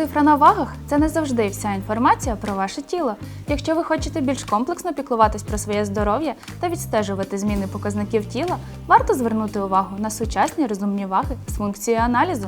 Цифра на вагах це не завжди вся інформація про ваше тіло. Якщо ви хочете більш комплексно піклуватись про своє здоров'я та відстежувати зміни показників тіла, варто звернути увагу на сучасні розумні ваги з функцією аналізу.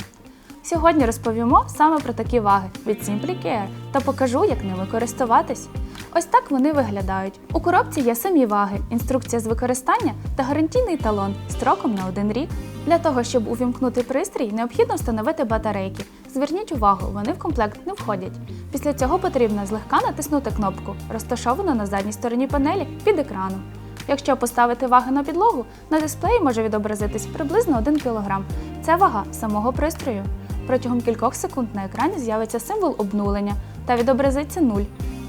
Сьогодні розповімо саме про такі ваги від Simply Care та покажу, як ними користуватись. Ось так вони виглядають. У коробці є самі ваги, інструкція з використання та гарантійний талон строком на один рік. Для того, щоб увімкнути пристрій, необхідно встановити батарейки. Зверніть увагу, вони в комплект не входять. Після цього потрібно злегка натиснути кнопку, розташовану на задній стороні панелі під екраном. Якщо поставити ваги на підлогу, на дисплеї може відобразитись приблизно 1 кг. Це вага самого пристрою. Протягом кількох секунд на екрані з'явиться символ обнулення та відобразиться 0.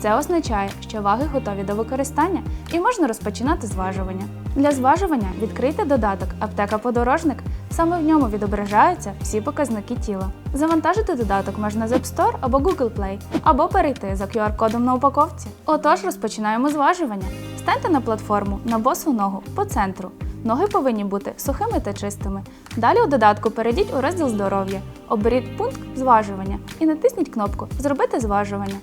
Це означає, що ваги готові до використання і можна розпочинати зважування. Для зважування відкрийте додаток Аптека Подорожник. Саме в ньому відображаються всі показники тіла. Завантажити додаток можна з App Store або Google Play, або перейти за QR-кодом на упаковці. Отож, розпочинаємо зважування. Станьте на платформу на босу ногу по центру. Ноги повинні бути сухими та чистими. Далі у додатку перейдіть у розділ здоров'я, оберіть пункт зважування і натисніть кнопку Зробити зважування.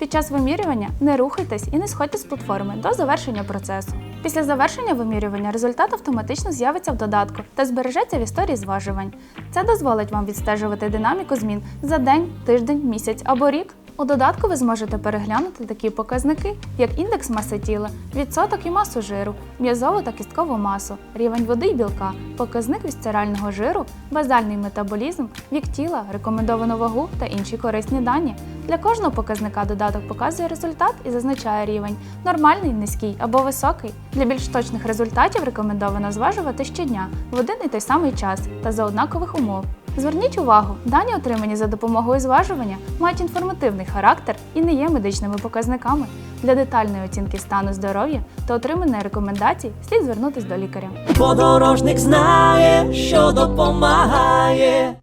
Під час вимірювання не рухайтесь і не сходьте з платформи до завершення процесу. Після завершення вимірювання результат автоматично з'явиться в додатку та збережеться в історії зважувань. Це дозволить вам відстежувати динаміку змін за день, тиждень, місяць або рік. У додатку ви зможете переглянути такі показники, як індекс маси тіла, відсоток і масу жиру, м'язову та кісткову масу, рівень води і білка, показник вісцерального жиру, базальний метаболізм, вік тіла, рекомендовану вагу та інші корисні дані. Для кожного показника додаток показує результат і зазначає рівень нормальний, низький або високий. Для більш точних результатів рекомендовано зважувати щодня в один і той самий час та за однакових умов. Зверніть увагу, дані, отримані за допомогою зважування, мають інформативний характер і не є медичними показниками. Для детальної оцінки стану здоров'я та отриманої рекомендацій слід звернутися до лікаря. Подорожник знає, що допомагає.